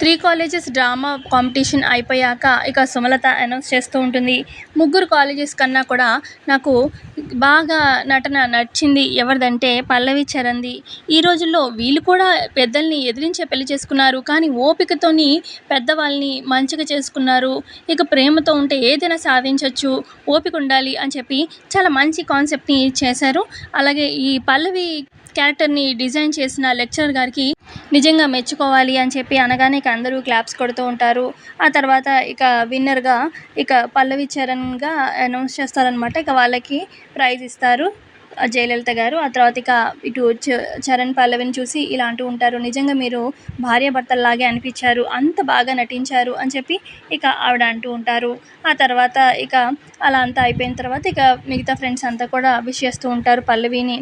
Three colleges drama competition అయిపోయాక ఇక Sumalatha announce చేస్తూ ఉంటుంది. ముగ్గురు కాలేజెస్ కన్నా కూడా నాకు బాగా నటన నచ్చింది ఎవరిదంటే పల్లవి చరంది ఈ రోజుల్లో వీళ్ళు కూడా పెద్దల్ని ఎదిరించే పెళ్ళి చేసుకున్నారు. కానీ ఓపికతోని పెద్దవాళ్ళని మంచిగా చేసుకున్నారు. ఇక ప్రేమతో ఉంటే ఏదైనా సాధించవచ్చు ఓపిక ఉండాలి అని చెప్పి చాలా మంచి కాన్సెప్ట్ని చేశారు. అలాగే ఈ పల్లవి క్యారెక్టర్ని డిజైన్ చేసిన లెక్చరర్ గారికి నిజంగా మెచ్చుకోవాలి అని చెప్పి అనగానే ఇక అందరూ క్లాప్స్ కొడుతూ ఉంటారు. ఆ తర్వాత ఇక విన్నర్గా ఇక పల్లవి చరణ్గా అనౌన్స్ చేస్తారనమాట ఇక వాళ్ళకి ప్రైజ్ ఇస్తారు. జయలలిత గారు ఆ తర్వాత ఇక ఇటు చ చరణ్ పల్లవిని చూసి ఇలా అంటూ ఉంటారు. నిజంగా మీరు భార్యాభర్తల్లాగే అనిపించారు. అంత బాగా నటించారు అని చెప్పి ఇక ఆవిడ అంటూ ఉంటారు. ఆ తర్వాత ఇక అలా అంతా అయిపోయిన తర్వాత ఇక మిగతా ఫ్రెండ్స్ అంతా కూడా విష్ చేస్తూ ఉంటారు పల్లవిని.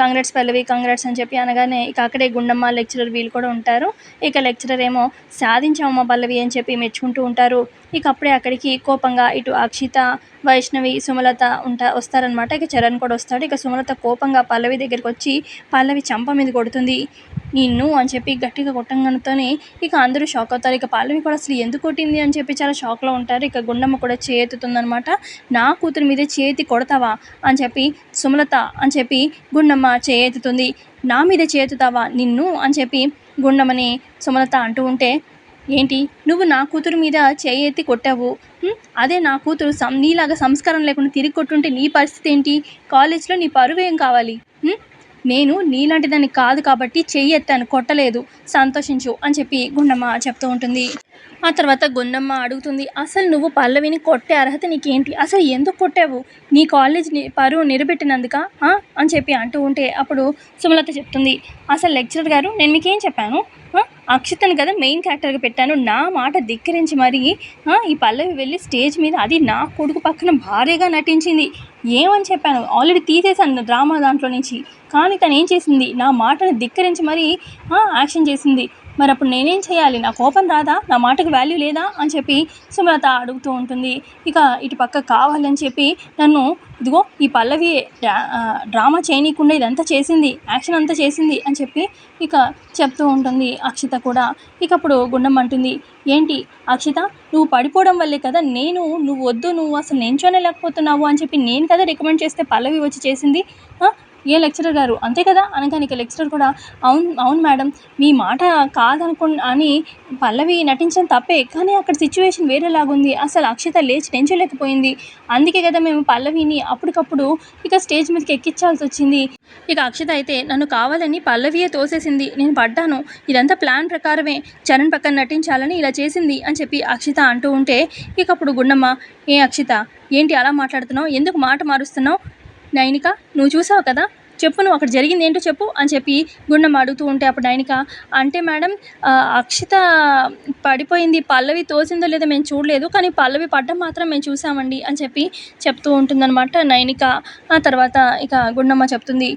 కాంగ్రెట్స్ పల్లవి కాంగ్రెట్స్ అని చెప్పి అనగానే ఇక అక్కడే గుండమ్మ లెక్చరర్ వీళ్ళు కూడా ఉంటారు. ఇక లెక్చరర్ ఏమో సాధించామమ్మ పల్లవి అని చెప్పి మెచ్చుకుంటూ ఉంటారు. ఇక అప్పుడే అక్కడికి కోపంగా ఇటు అక్షిత వైష్ణవి సుమలత ఉంటా వస్తారనమాట ఇక చరణ్ కూడా వస్తాడు. ఇక సుమలత కోపంగా పల్లవి దగ్గరికి వచ్చి పల్లవి చంప మీద కొడుతుంది. నిన్ను అని చెప్పి గట్టిగా కొట్టంగానే ఇక అందరూ షాక్ అవుతారు. ఇక పల్లవి కూడా అసలు ఎందుకు కొట్టింది అని చెప్పి చాలా షాక్లో ఉంటారు. ఇక గుండమ్మ కూడా చేతుతుందనమాట నా కూతురు మీద చేతి కొడతావా అని చెప్పి సుమలత అని చెప్పి గుండమ్మ చేయెత్తుతుంది నా మీద చేతుతావా నిన్ను అని చెప్పి గుండమ్మని సుమలత అంటూ ఉంటే ఏంటి? నువ్వు నా కూతురు మీద చేయెత్తి కొట్టావు. అదే నా కూతురు సం నీలాగా సంస్కారం లేకుండా తిరిగి కొట్టుంటే నీ పరిస్థితి ఏంటి? కాలేజ్లో నీ పరువు ఏం కావాలి నేను నీలాంటి దాన్ని కాదు కాబట్టి చెయ్యి ఎత్తాను కొట్టలేదు. సంతోషించు అని చెప్పి గుండమ్మ చెప్తూ ఉంటుంది. ఆ తర్వాత గుండమ్మ అడుగుతుంది అసలు నువ్వు పల్లవిని కొట్టే అర్హత నీకేంటి? అసలు ఎందుకు కొట్టావు? నీ కాలేజ్ పరువు నిలబెట్టినందుక అని చెప్పి అంటూ ఉంటే అప్పుడు సుమలత చెప్తుంది అసలు లెక్చరర్ గారు నేను మీకేం చెప్పాను? ఆ? అక్షితను కదా మెయిన్ క్యారెక్టర్గా పెట్టాను. నా మాట ధిక్కరించి మరి ఈ పల్లవి వెళ్ళి స్టేజ్ మీద అది నా కొడుకు పక్కన భార్యగా నటించింది. ఏమని చెప్పాను? ఆల్రెడీ తీసేశాను డ్రామా దాంట్లో నుంచి. కానీ తను ఏం చేసింది? నా మాటను ధిక్కరించి మరి యాక్షన్ చేసింది. మరి అప్పుడు నేనేం చేయాలి? నా కోపం రాదా? నా మాటకు వాల్యూ లేదా? అని చెప్పి సుమలత అడుగుతూ ఉంటుంది. ఇక ఇటు పక్క కావాలని చెప్పి నన్ను ఇదిగో ఈ పల్లవి డ్రా- డ్రామా చేయనీయకుండా ఇదంతా చేసింది యాక్షన్ అంతా చేసింది అని చెప్పి ఇక చెప్తూ ఉంటుంది అక్షిత కూడా. ఇక అప్పుడు గుండం అంటుంది ఏంటి అక్షిత? నువ్వు పడిపోవడం వల్లే కదా నేను నువ్వు వద్దు నువ్వు అసలు నించోనే లేకపోతున్నావు అని చెప్పి నేను కదా రికమెండ్ చేస్తే పల్లవి వచ్చి చేసింది. ఏ లెక్చరర్ గారు? అంతే కదా? అనగానే లెక్చరర్ కూడా అవును అవును మేడం మీ మాట కాదనుకు అని పల్లవి నటించడం తప్పే కానీ అక్కడ సిచ్యువేషన్ వేరేలాగుంది. అసలు అక్షిత లేచి నించోలేకపోయింది. అందుకే కదా మేము పల్లవిని అప్పటికప్పుడు ఇక స్టేజ్ మీదకి ఎక్కించాల్సి వచ్చింది ఇక అక్షిత అయితే నన్ను కావాలని పల్లవియే తోసేసింది. నేను పడ్డాను. ఇదంతా ప్లాన్ ప్రకారమే. చరణ్ పక్కన నటించాలని ఇలా చేసింది అని చెప్పి అక్షిత అంటూ ఉంటే ఇక అప్పుడు గుండమ్మ ఏ అక్షిత ఏంటి అలా మాట్లాడుతున్నావు? ఎందుకు మాట మారుస్తున్నావు? నైనిక నువ్వు చూసావు కదా? చెప్పు నువ్వు అక్కడ జరిగింది ఏంటో చెప్పు అని చెప్పి గుండమ్మ అడుగుతూ ఉంటే అప్పుడు నైనిక అంటే మేడం అక్షిత పడిపోయింది. పల్లవి తోసిందో లేదో మేము చూడలేదు కానీ పల్లవి పడ్డం మాత్రం మేము చూసామండి అని చెప్పి చెప్తూ ఉంటుందన్నమాట నైనిక. ఆ తర్వాత ఇక గుండమ్మ చెప్తుంది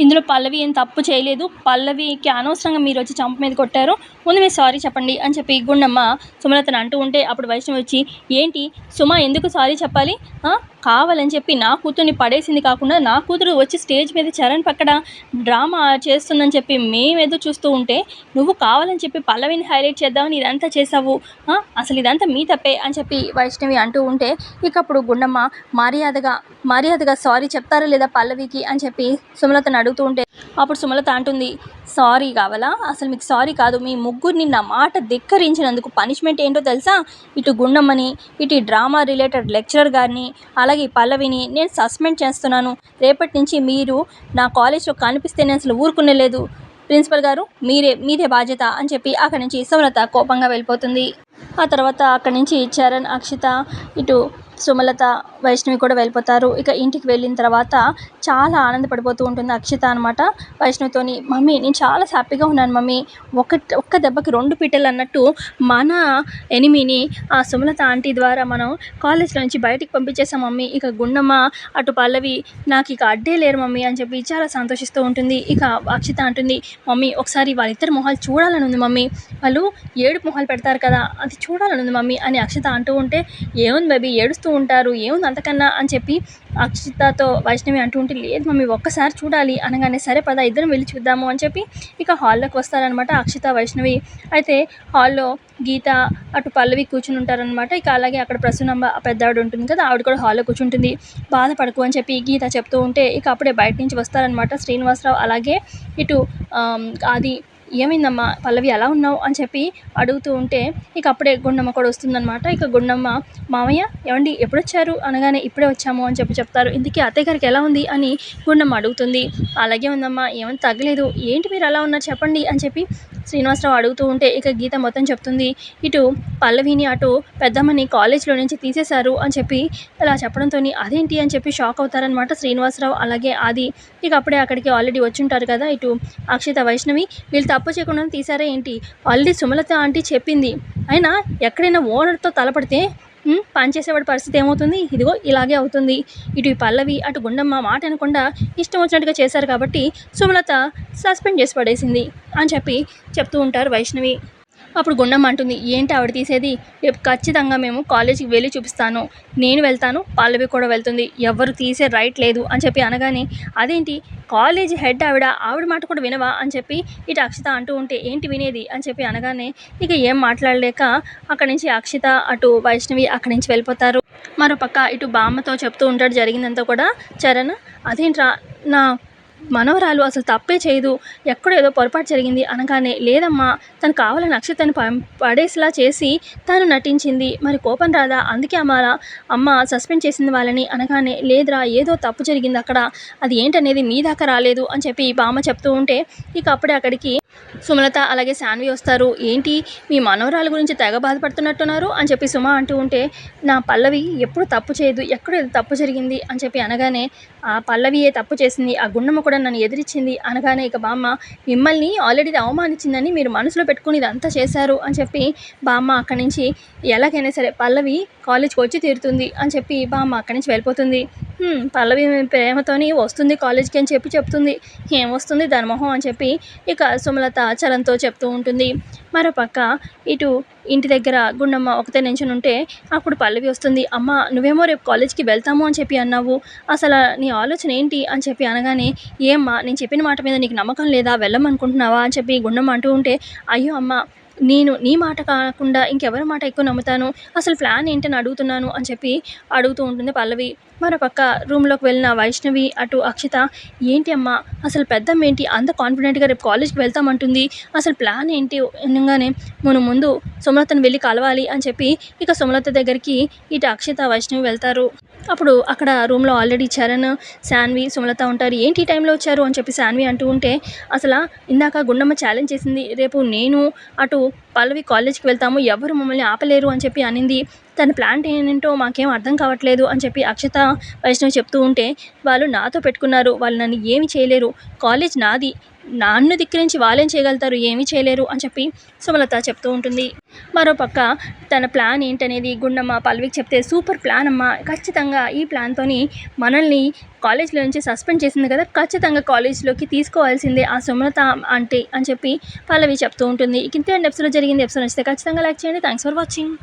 ఇందులో పల్లవి ఏం తప్పు చేయలేదు. పల్లవికి అనవసరంగా మీరు వచ్చి చంప మీద కొట్టారు. ముందు మీరు సారీ చెప్పండి అని చెప్పి గుండమ్మ సుమలతను అంటూ ఉంటే అప్పుడు వైష్ణవి వచ్చి ఏంటి? సుమ ఎందుకు సారీ చెప్పాలి? కావాలని చెప్పి నా కూతుర్ని పడేసింది కాకుండా నా కూతురు వచ్చి స్టేజ్ మీద చరణ్ పక్కన డ్రామా చేస్తుందని చెప్పి మేమేదో చూస్తూ ఉంటే నువ్వు కావాలని చెప్పి పల్లవిని హైలైట్ చేద్దామని ఇదంతా చేసావు అసలు ఇదంతా మీ తప్పే అని చెప్పి వైష్ణవి అంటూ ఉంటే ఇక అప్పుడు గుండమ్మ మర్యాదగా మర్యాదగా సారీ చెప్తారా లేదా పల్లవికి? అని చెప్పి సుమలత అతను అడుగుతూ ఉంటే అప్పుడు సుమలత అంటుంది సారీ కావాలా? అసలు మీకు సారీ కాదు. మీ ముగ్గురిని నా మాట ధిక్కరించినందుకు పనిష్మెంట్ ఏంటో తెలుసా? ఇటు గుండమ్మని ఇటు డ్రామా రిలేటెడ్ లెక్చరర్ గారిని అలాగే పల్లవిని నేను సస్పెండ్ చేస్తున్నాను. రేపటి నుంచి మీరు నా కాలేజ్లో కనిపిస్తే నేను అసలు ఊరుకునే లేదు. ప్రిన్సిపల్ గారు మీరే మీదే బాధ్యత అని చెప్పి అక్కడి నుంచి సుమలత కోపంగా వెళ్ళిపోతుంది. ఆ తర్వాత అక్కడి నుంచి చరణ్ అక్షిత ఇటు సుమలత వైష్ణవి కూడా వెళ్ళిపోతారు. ఇక ఇంటికి వెళ్ళిన తర్వాత చాలా ఆనందపడిపోతూ ఉంటుంది అక్షిత అనమాట వైష్ణవితోని. మమ్మీ నేను చాలా హ్యాపీగా ఉన్నాను మమ్మీ. ఒక ఒక్క దెబ్బకి రెండు పిట్టలు అన్నట్టు మన ఎనిమిని ఆ సుమలత ఆంటీ ద్వారా మనం కాలేజ్లో నుంచి బయటికి పంపించేసాం మమ్మీ. ఇక గుండమ్మ అటు పల్లవి నాకు ఇక అడ్డే లేరు మమ్మీ అని చెప్పి చాలా సంతోషిస్తూ ఉంటుంది. ఇక అక్షిత అంటుంది మమ్మీ ఒకసారి వాళ్ళిద్దరు మొహాలు చూడాలని ఉంది మమ్మీ. వాళ్ళు ఏడు మొహాలు పెడతారు కదా అది చూడాలని ఉంది మమ్మీ అని అక్షిత అంటూ ఉంటే ఏముంది బేబీ ఏడుస్తూ ఉంటారు ఏముంది అంతకన్నా? అని చెప్పి అక్షితతో వైష్ణవి అంటూ ఉంటే లేదు మమ్మీ ఒక్కసారి చూడాలి. అనగానే సరే పద ఇద్దరం వెళ్ళి చూద్దాము. అని చెప్పి ఇక హాల్లోకి వస్తారనమాట అక్షిత వైష్ణవి. అయితే హాల్లో గీత అటు పల్లవి కూర్చుని ఉంటారనమాట ఇక అలాగే అక్కడ ప్రసన్నమ్మ పెద్ద ఆవిడ ఉంటుంది కదా ఆవిడ కూడా హాల్లో కూర్చుంటుంది. బాధపడకు అని చెప్పి గీత చెప్తూ ఉంటే ఇక అప్పుడే బయట నుంచి వస్తారనమాట శ్రీనివాసరావు. అలాగే ఇటు అది ఏమైందమ్మా? పల్లవి ఎలా ఉన్నావు? అని చెప్పి అడుగుతూ ఉంటే ఇక అప్పుడే గుండమ్మ కూడా వస్తుందన్నమాట. ఇక గుండమ్మ మామయ్య ఏమండి? ఎప్పుడొచ్చారు? అనగానే ఇప్పుడే వచ్చాము అని చెప్పి చెప్తారు. ఇందుకే అత్తయ్య గారికి ఎలా ఉంది? అని గుండమ్మ అడుగుతుంది. అలాగే ఉందమ్మా ఏమైనా తగ్గలేదు. ఏంటి మీరు అలా ఉన్నారు? చెప్పండి అని చెప్పి శ్రీనివాసరావు అడుగుతూ ఉంటే ఇక గీత మొత్తం చెప్తుంది ఇటు పల్లవిని అటు పెద్దమ్మని కాలేజ్లో నుంచి తీసేశారు అని చెప్పి అలా చెప్పడంతో అదేంటి అని చెప్పి షాక్ అవుతారనమాట శ్రీనివాసరావు అలాగే ఆది. ఇక అప్పుడే అక్కడికి ఆల్రెడీ వచ్చి ఉంటారు కదా ఇటు అక్షిత వైష్ణవి. వీళ్ళు తప్పు చేయకుండా తీసారా ఏంటి? ఆల్రెడీ సుమలత ఆంటీ చెప్పింది. అయినా ఎక్కడైనా ఓనర్తో తలపడితే పనిచేసేవాడి పరిస్థితి ఏమవుతుంది? ఇదిగో ఇలాగే అవుతుంది. ఇటు ఈ పల్లవి అటు గుండమ్మ మాట అనకుండా ఇష్టం వచ్చినట్టుగా చేశారు కాబట్టి సుమలత సస్పెండ్ చేసి పడేసింది అని చెప్పి చెప్తూ ఉంటారు వైష్ణవి. అప్పుడు గుండమ్మ అంటుంది ఏంటి ఆవిడ తీసేది? రేపు ఖచ్చితంగా మేము కాలేజీకి వెళ్ళి చూపిస్తాను. నేను వెళ్తాను పల్లవి కూడా వెళ్తుంది. ఎవరు తీసే రైట్ లేదు అని చెప్పి అనగానే అదేంటి? కాలేజ్ హెడ్ ఆవిడ ఆవిడ మాట కూడా వినవా? అని చెప్పి ఇటు అక్షిత అంటూ ఉంటే ఏంటి వినేది? అని చెప్పి అనగానే ఇక ఏం మాట్లాడలేక అక్కడి నుంచి అక్షిత అటు వైష్ణవి అక్కడి నుంచి వెళ్ళిపోతారు. మరో పక్క ఇటు బామ్మతో చెప్తూ ఉంటాడు జరిగిందంతా కూడా. చరణ్ అదేంట్రా? నా మనవరాలు అసలు తప్పే చేయదు. ఎక్కడో ఏదో పొరపాటు జరిగింది అనగానే లేదమ్మా తను కావాలని అక్షతని పం పడేసేలా చేసి తను నటించింది. మరి కోపం రాదా? అందుకే అమ్మ అమ్మ సస్పెండ్ చేసింది వాళ్ళని అనగానే లేదురా ఏదో తప్పు జరిగింది అక్కడ. అది ఏంటనేది మీ దాకా రాలేదు అని చెప్పి బామ్మ చెప్తూ ఉంటే ఇక అప్పుడే అక్కడికి సుమలత అలాగే శాన్వి వస్తారు. ఏంటి? మీ మనవరాల గురించి తెగ బాధపడుతున్నట్టున్నారు? అని చెప్పి సుమ అంటూ ఉంటే నా పల్లవి ఎప్పుడు తప్పు చేయదు. ఎక్కడో ఏదో తప్పు జరిగింది అని చెప్పి అనగానే ఆ పల్లవియే తప్పు చేసింది. ఆ గుండమ్మ కూడా నన్ను ఎదిరించింది అనగానే ఇక బామ్మ మిమ్మల్ని ఆల్రెడీ అవమానించిందని మీరు మనసులో పెట్టుకుని ఇదంతా చేశారు అని చెప్పి బామ్మ అక్కడి నుంచి ఎలాగైనా సరే పల్లవి కాలేజ్కి వచ్చి తీరుతుంది అని చెప్పి బామ్మ అక్కడి నుంచి వెళ్ళిపోతుంది. పల్లవి ప్రేమతోని వస్తుంది కాలేజ్కి అని చెప్పి చెప్తుంది. ఏం వస్తుంది దాని అని చెప్పి ఇక సుమలత చరణ్తో చెప్తూ ఉంటుంది. మరోపక్క ఇటు ఇంటి దగ్గర గుండమ్మ ఒకతే నించుని ఉంటే అప్పుడు పల్లవి వస్తుంది. అమ్మ నువ్వేమో రేపు కాలేజ్కి వెళ్తాము అని చెప్పి అన్నావు. అసలు నీ ఆలోచన ఏంటి అని చెప్పి అనగానే ఏమ్మా నేను చెప్పిన మాట మీద నీకు నమ్మకం లేదా? వెళ్ళమనుకుంటున్నావా? అని చెప్పి గుండమ్మ అంటూ ఉంటే అయ్యో అమ్మ నేను నీ మాట కాకుండా ఇంకెవరి మాట ఎక్కువ నమ్ముతాను? అసలు ప్లాన్ ఏంటని అడుగుతున్నాను అని చెప్పి అడుగుతూ ఉంటుంది పల్లవి. మరోపక్క రూమ్లోకి వెళ్ళిన వైష్ణవి అటు అక్షిత ఏంటి అమ్మా అసలు పెద్దమ్మ ఏంటి? అంత కాన్ఫిడెంట్గా రేపు కాలేజ్కి వెళ్తామంటుంది. అసలు ప్లాన్ ఏంటి? అనగానే మనం ముందు సుమలతను వెళ్ళి కలవాలి అని చెప్పి ఇక సుమలత దగ్గరికి ఇటు అక్షిత వైష్ణవి వెళ్తారు. అప్పుడు అక్కడ రూమ్లో ఆల్రెడీ చరణ్ శాన్వి సుమలత ఉంటారు. ఏంటి ఈ టైంలో వచ్చారు అని చెప్పి శాన్వి అంటూ ఉంటే అసలు ఇందాక గుండమ్మ ఛాలెంజ్ చేసింది రేపు నేను అటు పల్లవి కాలేజ్కి వెళ్తాము ఎవరు మమ్మల్ని ఆపలేరు అని చెప్పి అనింది. తన ప్లాన్ ఏంటో మాకేం అర్థం కావట్లేదు అని చెప్పి అక్షత వైష్ణవి చెప్తూ ఉంటే వాళ్ళు నాతో పెట్టుకున్నారు. వాళ్ళు నన్ను ఏమి చేయలేరు. కాలేజ్ నాది. నన్ను ధిక్కరించి వాళ్ళేం చేయగలుగుతారు ఏమీ చేయలేరు అని చెప్పి సుమలత చెప్తూ ఉంటుంది. మరోపక్క తన ప్లాన్ ఏంటనేది గుండమ్మ పల్లవికి చెప్తే సూపర్ ప్లాన్ అమ్మ. ఖచ్చితంగా ఈ ప్లాన్తోని మనల్ని కాలేజ్లో నుంచి సస్పెండ్ చేసింది కదా ఖచ్చితంగా కాలేజ్లోకి తీసుకోవాల్సిందే ఆ సుమలత అంటే అని చెప్పి పల్లవి చెప్తూ ఉంటుంది. ఇంత ఎపిసోడ్ జరిగింది. ఎపిసోడ్ నచ్చితే ఖచ్చితంగా లైక్ చేయండి. Thanks for watching